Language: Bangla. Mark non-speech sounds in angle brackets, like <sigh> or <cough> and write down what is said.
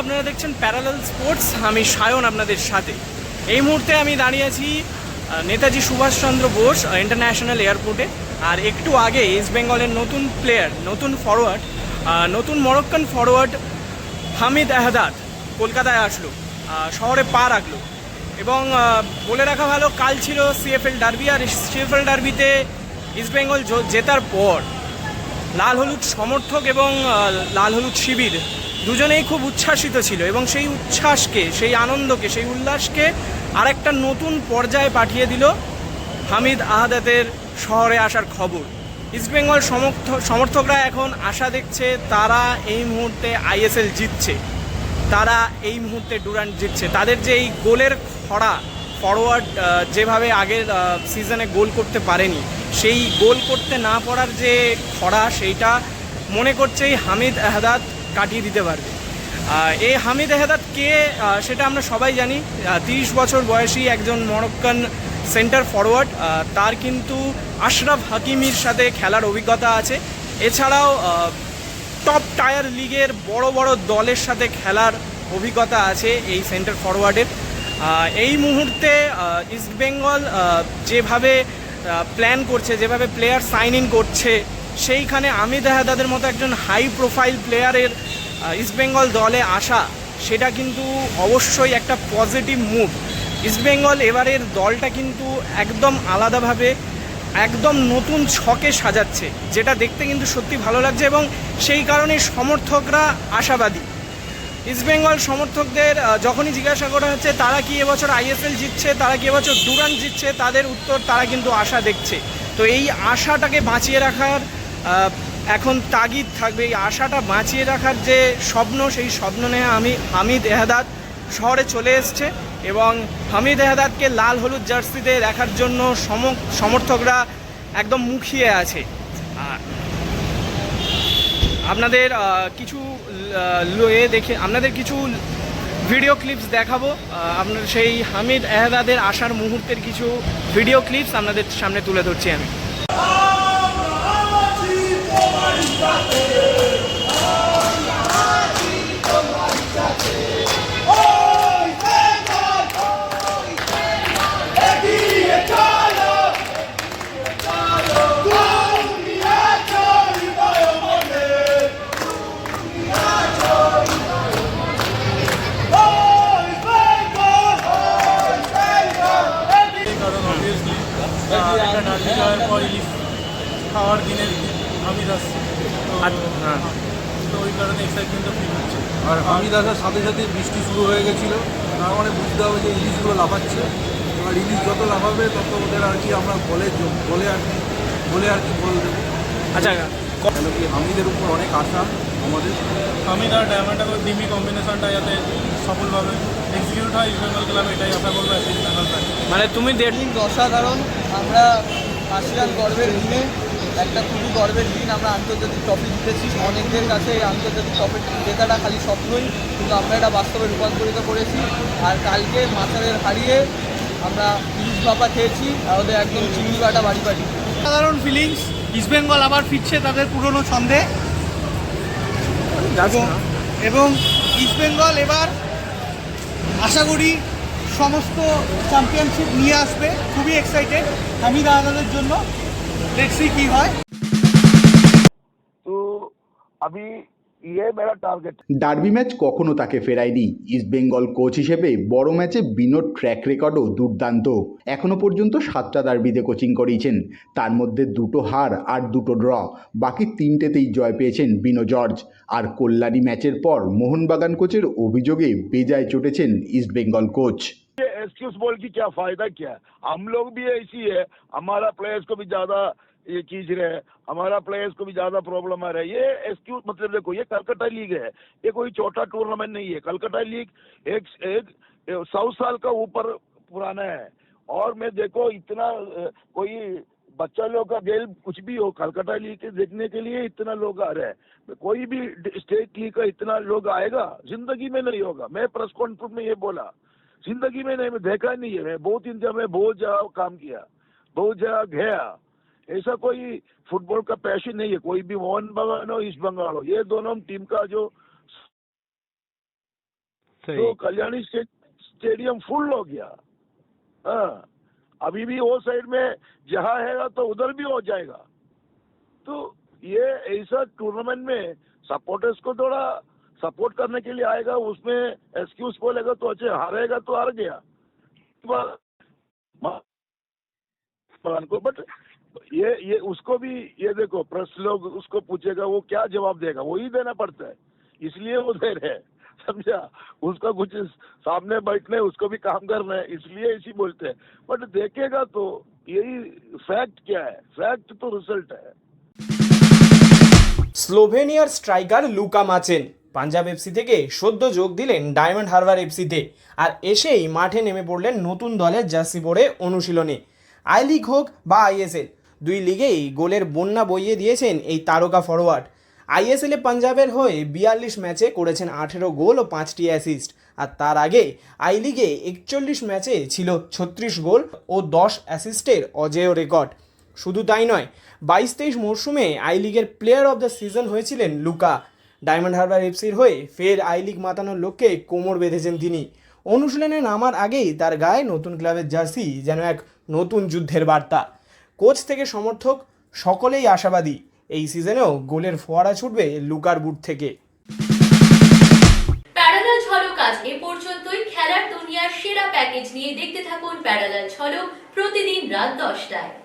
আপনারা দেখছেন প্যারালাল স্পোর্টস আমি সায়ন আপনাদের সাথে। এই মুহূর্তে আমি দাঁড়িয়ে আছি নেতাজি সুভাষচন্দ্র বোস ইন্টারন্যাশনাল এয়ারপোর্টে আর একটু আগে ইস্ট বেঙ্গলের নতুন প্লেয়ার নতুন ফরওয়ার্ড নতুন মরক্কান ফরওয়ার্ড হামিদ আহদাদ কলকাতায় আসলো শহরে পা রাখল। এবং বলে রাখা ভালো, কাল ছিল সিএফএল ডার্বি আর সিএফএল ডার্বিতে ইস্ট বেঙ্গল জেতার পর লাল হলুদ সমর্থক এবং লাল হলুদ শিবির দুজনেই খুব উচ্ছ্বাসিত ছিল এবং সেই উচ্ছ্বাসকে, সেই আনন্দকে, সেই উল্লাসকে আরেকটা নতুন পর্যায়ে পাঠিয়ে দিল হামিদ আহাদাতের শহরে আসার খবর। ইস্টবেঙ্গল সমর্থক সমর্থকরা এখন আশা দেখছে তারা এই মুহূর্তে আইএসএল জিতছে। তারা এই মুহূর্তে ডুরান্ট জিতছে। তাদের যে এই গোলের খরা ফরওয়ার্ড যেভাবে আগের সিজনে গোল করতে পারেনি, সেই গোল করতে না পারার যে খরা, সেইটা মনে করছে এই হামিদ আহদাদ কাটিয়ে দিতে পারবে। এই হামিদ আহদাদ কে সেটা আমরা সবাই জানি। তিরিশ বছর বয়সী একজন মরক্কান সেন্টার ফরওয়ার্ড। তার কিন্তু আশরাফ হাকিমির সাথে খেলার অভিজ্ঞতা আছে। এছাড়াও টপ টায়ার লিগের বড় বড় দলের সাথে খেলার অভিজ্ঞতা আছে এই সেন্টার ফরওয়ার্ডের। এই মুহূর্তে ইস্টবেঙ্গল যেভাবে প্ল্যান করছে, যেভাবে প্লেয়ার সাইন ইন করছে সেইখানে আমিদ আহাদাদের মতো একজন হাই প্রোফাইল প্লেয়ারের ইস্টবেঙ্গল দলে আসা, সেটা কিন্তু অবশ্যই একটা পজিটিভ মুভ ইস্টবেঙ্গল এবারের দলটা কিন্তু একদম আলাদাভাবে, একদম নতুন ছকে সাজাচ্ছে, যেটা দেখতে কিন্তু সত্যি ভালো লাগছে এবং সেই কারণে সমর্থকরা আশাবাদী। ইস্টবেঙ্গল সমর্থকদের যখনই জিজ্ঞাসা করা হচ্ছে, তারা কি এবছর আইএসএল জিতছে, তারা কি এবছর ডুরান জিতছে, তাদের উত্তর তারা কিন্তু আশা দেখছে। তো এই আশাটাকে বাঁচিয়ে রাখার এখন তাগিদ থাকবে। এই আশাটা বাঁচিয়ে রাখার যে স্বপ্ন, সেই স্বপ্ন নিয়ে আমি হামিদ এহাদাদ শহরে চলে এসছে এবং হামিদ এহাদাদকে লাল হলুদ জার্সিতে দেখার জন্য সম- সমর্থকরা একদম মুখিয়ে আছে। আপনাদের কিছু লয়ে দেখে আপনাদের কিছু ভিডিও ক্লিপস দেখাবো। আপনার সেই হামিদ এহদাদের আসার মুহূর্তের কিছু ভিডিও ক্লিপস আপনাদের সামনে তুলে ধরছি আমি। খাওয়ার দিনের আমি আর হ্যাঁ। তো ওই কারণে এক্সাইটমেন্টটা ফিল হচ্ছে। আর আমি আসার সাথে সাথে বৃষ্টি শুরু হয়ে গেছিল। তার মানে বুঝতে হবে যে ইলিশগুলো লাফাচ্ছে। এবার ইলিশ যত লাফাবে তত ওদের আর কি আমরা বলে বলে আর কি বলে আর কি বল দেবো আচ্ছা কেন কি হামিদের উপর অনেক আশা আমাদের? আমি তার ডায়মন্ডটা ডিমি কম্বিনেশনটা যাতে সফলভাবে এক্সিকিউট হয় ইস্ট বেঙ্গল ক্লাব এটাই আশা করব মানে তুমি দেড় দিন অসাধারণ। আমরা আশিয়ান গর্বের দিনে একটা খুবই গর্বের দিন। আমরা আন্তর্জাতিক ট্রফি জিতেছি। অনেকদের কাছে এই আন্তর্জাতিক ট্রফি জেতাটা খালি স্বপ্নই কিন্তু আমরা এটা বাস্তবে রূপান্তরিত করেছি। আর কালকে মাথাদের হারিয়ে আমরা ইলিশ ভাপা খেয়েছি। আর ওদের একদম চিংড়ি কাটা বাড়ি বাড়ি। সাধারণ ফিলিংস ইস্টবেঙ্গল আবার ফিরছে তাদের পুরনো ছন্দে। এবং এবং ইস্টবেঙ্গল এবার আশা করি সমস্ত চ্যাম্পিয়নশিপ নিয়ে আসবে। খুবই এক্সাইটেড হামিদ আহমেদের জন্য। দেখছি কি হয় तो अभी ये मेरा टारगेट ডার্বি ম্যাচ কখনো তাকে ফেরায়নি ইস্টবেঙ্গল কোচ হিসেবে বড় ম্যাচে বিনোর ট্র্যাক রেকর্ডও দুর্দান্ত এখনও পর্যন্ত সাতটা ডার্বিতে কোচিং করিয়েছেন তার মধ্যে দুটো হার আর দুটো ড্র বাকি তিনটেতেই জয় পেয়েছেন বিনো জর্জ আর কল্যাণী ম্যাচের পর মোহনবাগান কোচের অভিযোগে বেজায় চটেছেন ইস্টবেঙ্গল কোচ ये एक्सक्यूज बोल की क्या फ़ायदा क्या? है हम लोग भी ऐसी है, हमारा प्लेयर्स को भी ज़्यादा ये खींच रहे, हमारा प्लेयर्स को भी ज़्यादा प्रॉब्लम आ रहा है। ये एक्सक्यूज मतलब देखो, ये कलकत्ता लीग है, ये कोई छोटा टूर्नामेंट नहीं है। कलकत्ता लीग एक एक सौ साल का ऊपर पुराना है। और मैं देखो, इतना कोई बच्चा लोग का खेल कुछ भी हो, कलकत्ता लीग के देखने के लिए इतना लोग आ रहे हैं। कोई भी स्टेट लीग का इतना लोग आएगा, ज़िंदगी में नहीं होगा। मैं प्रेस कॉन्फ्रेंस में ये बोला। ज़िंदगी में नहीं मैं देखा नहीं है। मैं बहुत इंडिया में बहुत जगह काम किया बहुत जगह गया ऐसा कोई फुटबॉल का पैशन नहीं है कोई भी मोहन बगान हो ईस्ट बंगाल हो ये दोनों टीम का जो तो कल्याणी स्टेडियम फुल हो गया। हाँ अभी भी वो साइड में जहाँ है तो उधर भी हो जाएगा। तो ये ऐसा टूर्नामेंट में सपोर्टर्स को थोड़ा सपोर्ट करने के लिए आएगा, उसमें एक्सक्यूज बोलेगा तो अच्छे, हारेगा तो हार गया। तो को बट ये ये उसको भी, ये देखो, प्रश्न लोग उसको पूछेगा, वो क्या जवाब देगा? वही देना पड़ता है। इसलिए वो दे रहे हैं, <laughs> समझा? उसका कुछ सामने बैठने, उसको भी काम करना है, इसलिए इसी बोलते हैं। बट देखेगा तो यही फैक्ट क्या है? फैक्ट तो रिज़ल्ट है। स्लोवेनियर striker Luka Majcen Punjab FC থেকে সদ্য যোগ দিলেন ডায়মন্ড হারবার এফসিতে আর এসেই মাঠে নেমে পড়লেন নতুন দলের জার্সি পরে অনুশীলনে। আই লিগ হোক বা আইএসএল দুই লিগেই গোলের বন্যা বইয়ে দিয়েছেন এই তারকা ফরোয়ার্ড। আইএসএলে পাঞ্জাবের হয়ে বিয়াল্লিশ ম্যাচে করেছেন আঠেরো গোল ও পাঁচটি অ্যাসিস্ট। আর তার আগে আই লিগে একচল্লিশ ম্যাচে ছিল ছত্রিশ গোল ও দশ অ্যাসিস্টের অজেয় রেকর্ড। শুধু তাই নয়, বাইশ তেইশ মরশুমে আই লিগের প্লেয়ার অব দ্য সিজন হয়েছিলেন লুকা। ডায়মন্ড হারবার এফসির হয়ে ফের আই লিগ মাতানোর লক্ষ্যে কোমর বেঁধেছেন তিনি। অনুশীলনে নামার আগেই তার গায়ে নতুন ক্লাবের জার্সি যেন এক নতুন যুদ্ধের বার্তা। কোচ থেকে সমর্থক সকলেই আশাবাদী, এই সিজনেও গোলের ফোয়ারা ছুটবে লুকার বুট থেকে। প্যারালাল আজ এ পর্যন্তই। খেলার দুনিয়ার সেরা প্যাকেজ নিয়ে দেখতে থাকুন প্যারালাল ঝলক প্রতিদিন রাত দশটায়।